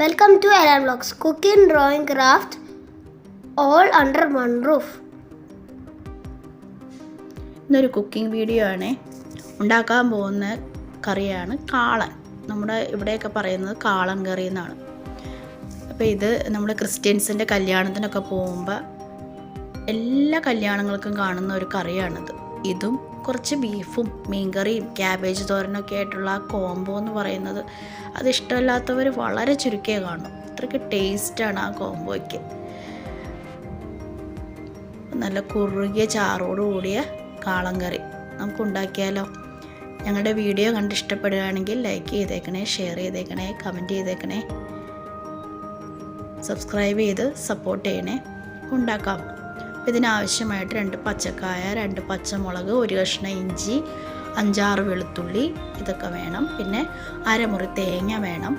Welcome to Alan Vlogs Cooking, Drawing, Craft, all under one roof. ഇന്നൊരു cooking video ആണ്. ഉണ്ടാക്കാൻ പോകുന്ന കറിയാണ് കാളൻ. നമ്മുടെ ഇവിടെയൊക്കെ പറയുന്നത് കാളൻ കറി എന്നാണ്. അപ്പോൾ ഇത് നമ്മൾ ക്രിസ്ത്യൻസിന്റെ കല്യാണത്തിനൊക്കെ പോകുമ്പോൾ എല്ലാ കല്യാണങ്ങൾക്കും കാണുന്ന ഒരു കറിയാണിത്. ഇതും കുറച്ച് ബീഫും മീൻകറിയും ക്യാബേജ് തോരനൊക്കെ ആയിട്ടുള്ള ആ കോംബോ എന്ന് പറയുന്നത് അത് ഇഷ്ടമല്ലാത്തവർ വളരെ ചുരുക്കേ കാണും. അത്രയ്ക്ക് ടേസ്റ്റാണ് ആ കോംബോയ്ക്ക് നല്ല കുറുകിയ ചാറോട് കൂടിയ കാളം കറി നമുക്ക് ഉണ്ടാക്കിയാലോ? ഞങ്ങളുടെ വീഡിയോ കണ്ട് ഇഷ്ടപ്പെടുകയാണെങ്കിൽ ലൈക്ക് ചെയ്തേക്കണേ ഷെയർ ചെയ്തേക്കണേ കമന്റ് ചെയ്തേക്കണേ. സബ്സ്ക്രൈബ് ചെയ്ത് സപ്പോർട്ട് ചെയ്യണേ. ഉണ്ടാക്കാം. അപ്പോൾ ഇതിനാവശ്യമായിട്ട് രണ്ട് പച്ചക്കായ രണ്ട് പച്ചമുളക് ഒരു കഷ്ണം ഇഞ്ചി അഞ്ചാറ് വെളുത്തുള്ളി ഇതൊക്കെ വേണം. പിന്നെ അരമുറി തേങ്ങ വേണം.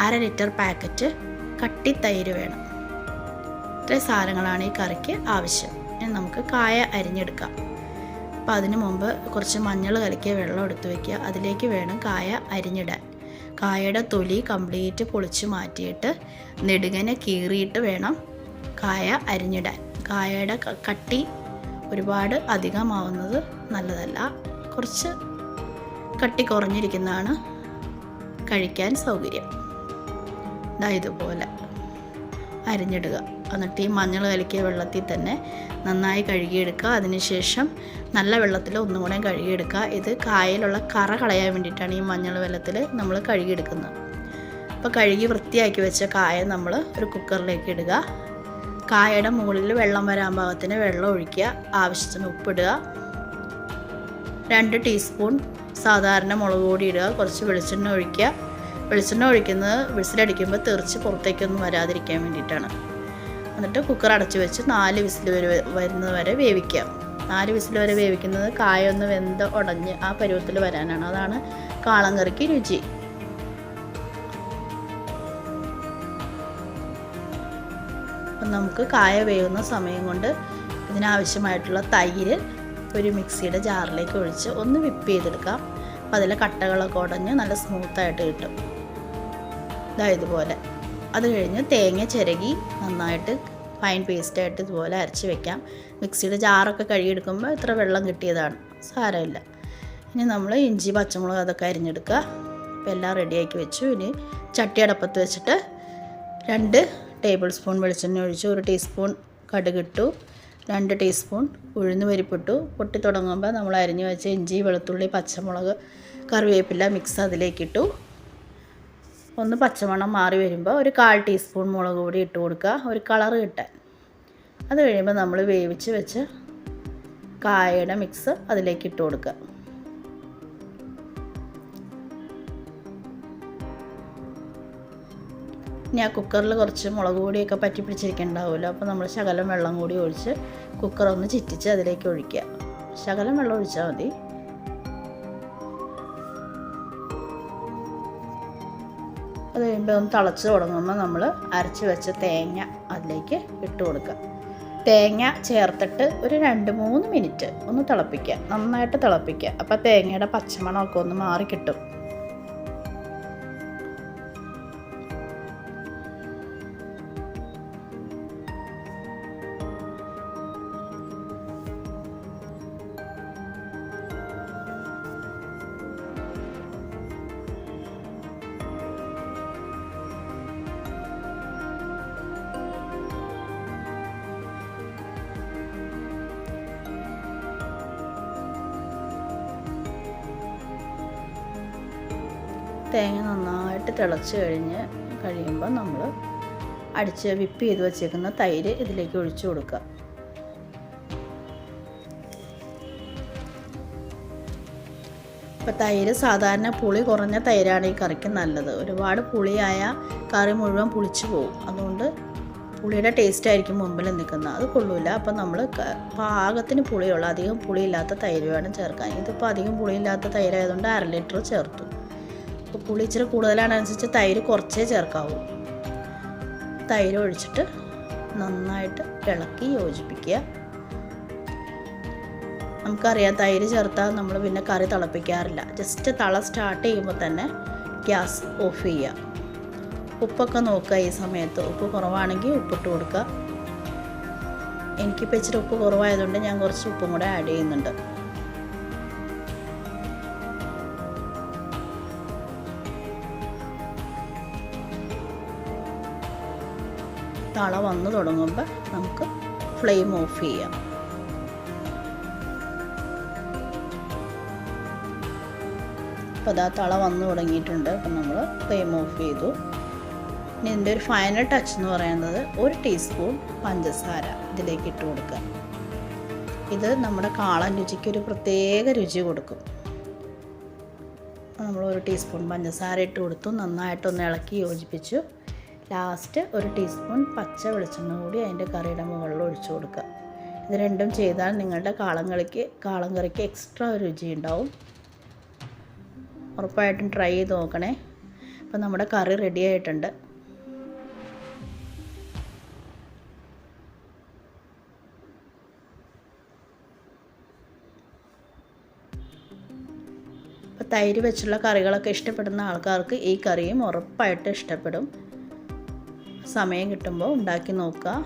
അര ലിറ്റർ പാക്കറ്റ് കട്ടി തൈര് വേണം. ഇത്രയും സാധനങ്ങളാണ് ഈ കറിക്ക് ആവശ്യം. ഇനി നമുക്ക് കായ അരിഞ്ഞെടുക്കാം. അപ്പോൾ അതിന് മുമ്പ് കുറച്ച് മഞ്ഞൾ കലക്കിയ വെള്ളം എടുത്ത് വയ്ക്കുക അതിലേക്ക് വേണം കായ അരിഞ്ഞിടാൻ. കായയുടെ തൊലി കംപ്ലീറ്റ് പൊളിച്ച് മാറ്റിയിട്ട് നെടുകനെ കീറിയിട്ട് വേണം കായ അരിഞ്ഞിടാൻ. കായയുടെ കട്ടി ഒരുപാട് അധികമാവുന്നത് നല്ലതല്ല. കുറച്ച് കട്ടി കുറഞ്ഞിരിക്കുന്നതാണ് കഴിക്കാൻ സൗകര്യം. ഇതാ ഇതുപോലെ അരിഞ്ഞിടുക. എന്നിട്ട് ഈ മഞ്ഞൾ കലക്കിയ വെള്ളത്തിൽ തന്നെ നന്നായി കഴുകിയെടുക്കുക. അതിനുശേഷം നല്ല വെള്ളത്തിൽ ഒന്നും കൂടെ കഴുകിയെടുക്കുക. ഇത് കായലുള്ള കറ കളയാൻ വേണ്ടിയിട്ടാണ് ഈ മഞ്ഞൾ വെള്ളത്തിൽ നമ്മൾ കഴുകിയെടുക്കുന്നത്. അപ്പോൾ കഴുകി വൃത്തിയാക്കി വെച്ച കായ നമ്മൾ ഒരു കുക്കറിലേക്ക് ഇടുക. കായയുടെ മുകളിൽ വെള്ളം വരാൻ പാകത്തിന് വെള്ളം ഒഴിക്കുക ആവശ്യത്തിന് ഉപ്പിടുക. രണ്ട് ടീസ്പൂൺ സാധാരണ മുളക് പൊടി ഇടുക കുറച്ച് വെളിച്ചെണ്ണ ഒഴിക്കുക. വെളിച്ചെണ്ണ ഒഴിക്കുന്നത് വിസിലടിക്കുമ്പോൾ തെറിച്ച് പുറത്തേക്കൊന്നും വരാതിരിക്കാൻ വേണ്ടിയിട്ടാണ്. എന്നിട്ട് കുക്കർ അടച്ച് വെച്ച് നാല് വിസിൽ വരെ വരുന്നത് വരെ വേവിക്കുക. നാല് വിസിൽ വരെ വേവിക്കുന്നത് കായ ഒന്ന് വെന്ത് ഉടഞ്ഞ് ആ പരുവത്തിൽ വരാനാണ്. അതാണ് കാളം കറിക്ക് രുചി. അപ്പം നമുക്ക് കായ വേവുന്ന സമയം കൊണ്ട് ഇതിനാവശ്യമായിട്ടുള്ള തൈര് ഒരു മിക്സിയുടെ ജാറിലേക്ക് ഒഴിച്ച് ഒന്ന് വിപ്പ് ചെയ്തെടുക്കാം. അപ്പം അതിലെ കട്ടകളൊക്കെ ഉടഞ്ഞ് നല്ല സ്മൂത്തായിട്ട് കിട്ടും. ഇതാ ഇതുപോലെ. അത് കഴിഞ്ഞ് തേങ്ങ ചിരകി നന്നായിട്ട് ഫൈൻ പേസ്റ്റായിട്ട് ഇതുപോലെ അരച്ച് വെക്കാം. മിക്സിയുടെ ജാറൊക്കെ കഴുകിയെടുക്കുമ്പോൾ ഇത്ര വെള്ളം കിട്ടിയതാണ്. സാരമില്ല. ഇനി നമ്മൾ ഇഞ്ചി പച്ചമുളക് അതൊക്കെ അരിഞ്ഞെടുക്കുക. അപ്പോൾ എല്ലാം റെഡിയാക്കി വെച്ചു. ഇനി ചട്ടി അടപ്പത്ത് വെച്ചിട്ട് രണ്ട് ടേബിൾ സ്പൂൺ വെളിച്ചെണ്ണ ഒഴിച്ചു ഒരു ടീസ്പൂൺ കടുകിട്ടു രണ്ട് ടീസ്പൂൺ ഉഴുന്ന് പരിപ്പിട്ടു. പൊട്ടി തുടങ്ങുമ്പോൾ നമ്മൾ അരിഞ്ഞു വെച്ച ഇഞ്ചി വെളുത്തുള്ളി പച്ചമുളക് കറിവേപ്പില മിക്സ് അതിലേക്കിട്ടു. ഒന്ന് പച്ചമണം മാറി വരുമ്പോൾ ഒരു കാൽ ടീസ്പൂൺ മുളക് പൊടി ഇട്ട് കൊടുക്കുക ഒരു കളർ കിട്ടാൻ. അത് കഴിയുമ്പോൾ നമ്മൾ വേവിച്ച് വെച്ച് കായയുടെ മിക്സ് അതിലേക്ക് ഇട്ട് കൊടുക്കുക. ഇനി ആ കുക്കറിൽ കുറച്ച് മുളക് പൊടിയൊക്കെ പറ്റി പിടിച്ചിരിക്കുന്നുണ്ടാവുമല്ലോ. അപ്പോൾ നമ്മൾ ശകലം വെള്ളം കൂടി ഒഴിച്ച് കുക്കർ ഒന്ന് ചിറ്റിച്ച് അതിലേക്ക് ഒഴിക്കുക. ശകലം വെള്ളം ഒഴിച്ചാൽ മതി. അത് കഴിയുമ്പോൾ ഒന്ന് തിളച്ച് തുടങ്ങുമ്പോൾ നമ്മൾ അരച്ച് വെച്ച തേങ്ങ അതിലേക്ക് ഇട്ട് കൊടുക്കുക. തേങ്ങ ചേർത്തിട്ട് ഒരു രണ്ട് മൂന്ന് മിനിറ്റ് ഒന്ന് തിളപ്പിക്കുക. നന്നായിട്ട് തിളപ്പിക്കുക. അപ്പോൾ തേങ്ങയുടെ പച്ചമണമൊക്കെ ഒന്ന് മാറി കിട്ടും തേങ്ങ നന്നായിട്ട് തിളച്ച് കഴിഞ്ഞ് കഴിയുമ്പോൾ നമ്മൾ അടിച്ച് വിപ്പ് ചെയ്ത് വെച്ചേക്കുന്ന തൈര് ഇതിലേക്ക് ഒഴിച്ചു കൊടുക്കുക. ഇപ്പം തൈര് സാധാരണ പുളി കുറഞ്ഞ തൈരാണ് ഈ കറിക്ക് നല്ലത്. ഒരുപാട് പുളിയായ കറി മുഴുവൻ പുളിച്ചു പോകും അതുകൊണ്ട് പുളിയുടെ ടേസ്റ്റ് ആയിരിക്കും മുമ്പിൽ നിൽക്കുന്നത്. അത് കൊള്ളൂല. അപ്പം നമ്മൾ പാകത്തിന് പുളിയുള്ള അധികം പുളിയില്ലാത്ത തൈര് വേണം ചേർക്കാൻ. ഇതിപ്പോൾ അധികം പുളിയില്ലാത്ത തൈരായതുകൊണ്ട് അര ലിറ്റർ ചേർത്തു. അപ്പോൾ പുളി ഇച്ചിരി കൂടുതലാണ് അനുസരിച്ച് തൈര് കുറച്ചേ ചേർക്കാവൂ. തൈര് ഒഴിച്ചിട്ട് നന്നായിട്ട് ഇളക്കി യോജിപ്പിക്കുക. നമുക്കറിയാം തൈര് ചേർത്താൽ നമ്മൾ പിന്നെ കറി തിളപ്പിക്കാറില്ല. ജസ്റ്റ് തള സ്റ്റാർട്ട് ചെയ്യുമ്പോൾ തന്നെ ഗ്യാസ് ഓഫ് ചെയ്യുക. ഉപ്പൊക്കെ നോക്കുക ഈ സമയത്ത്. ഉപ്പ് കുറവാണെങ്കിൽ ഉപ്പിട്ട് കൊടുക്കുക. എനിക്കിപ്പോൾ ഇച്ചിരി ഉപ്പ് കുറവായതുകൊണ്ട് ഞാൻ കുറച്ച് ഉപ്പും കൂടെ ആഡ് ചെയ്യുന്നുണ്ട്. തള വന്നു തുടങ്ങുമ്പോൾ നമുക്ക് ഫ്ലെയിം ഓഫ് ചെയ്യാം. അപ്പോൾ അതാ തള വന്നു തുടങ്ങിയിട്ടുണ്ട്. അപ്പം നമ്മൾ ഫ്ലെയിം ഓഫ് ചെയ്തു. ഇനി ഇതിന്റെ ഒരു ഫൈനൽ ടച്ച് എന്ന് പറയുന്നത് ഒരു ടീസ്പൂൺ പഞ്ചസാര ഇതിലേക്ക് ഇട്ട് കൊടുക്കുക. ഇത് നമ്മുടെ കാളൻ രുചിക്ക് ഒരു പ്രത്യേക രുചി കൊടുക്കും. നമ്മൾ ഒരു ടീസ്പൂൺ പഞ്ചസാര ഇട്ട് കൊടുത്തു. നന്നായിട്ടൊന്ന് ഇളക്കി യോജിപ്പിച്ചു. ലാസ്റ്റ് ഒരു ടീസ്പൂൺ പച്ച വെളിച്ചെണ്ണ കൂടി അതിന്റെ കറിയുടെ മുകളിൽ ഒഴിച്ചു കൊടുക്കുക. ഇത് രണ്ടും ചെയ്താൽ നിങ്ങളുടെ കാളങ്കളിക്ക് കാളം കറിക്ക് എക്സ്ട്രാ രുചി ഉണ്ടാവും. ഉറപ്പായിട്ടും ട്രൈ ചെയ്ത് നോക്കണേ. അപ്പം നമ്മുടെ കറി റെഡി ആയിട്ടുണ്ട്. അപ്പോൾ തൈര് വെച്ചുള്ള കറികളൊക്കെ ഇഷ്ടപ്പെടുന്ന ആൾക്കാർക്ക് ഈ കറിയും ഉറപ്പായിട്ട് ഇഷ്ടപ്പെടും. സമയം കിട്ടുമ്പോൾ ഉണ്ടാക്കി നോക്കുക.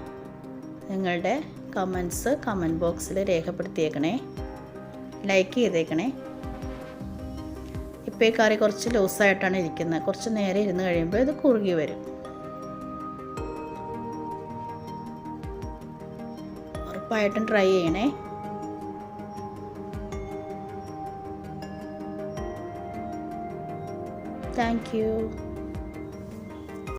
നിങ്ങളുടെ കമൻസ് കമന്റ് ബോക്സിൽ രേഖപ്പെടുത്തിയേക്കണേ. ലൈക്ക് ചെയ്തേക്കണേ. ഇപ്പോൾ ഈ കറി കുറച്ച് ലൂസായിട്ടാണ് ഇരിക്കുന്നത്. കുറച്ച് നേരെ ഇരുന്ന് കഴിയുമ്പോൾ ഇത് കുറുകി വരും. ഉറപ്പായിട്ടും ട്രൈ ചെയ്യണേ. Thank you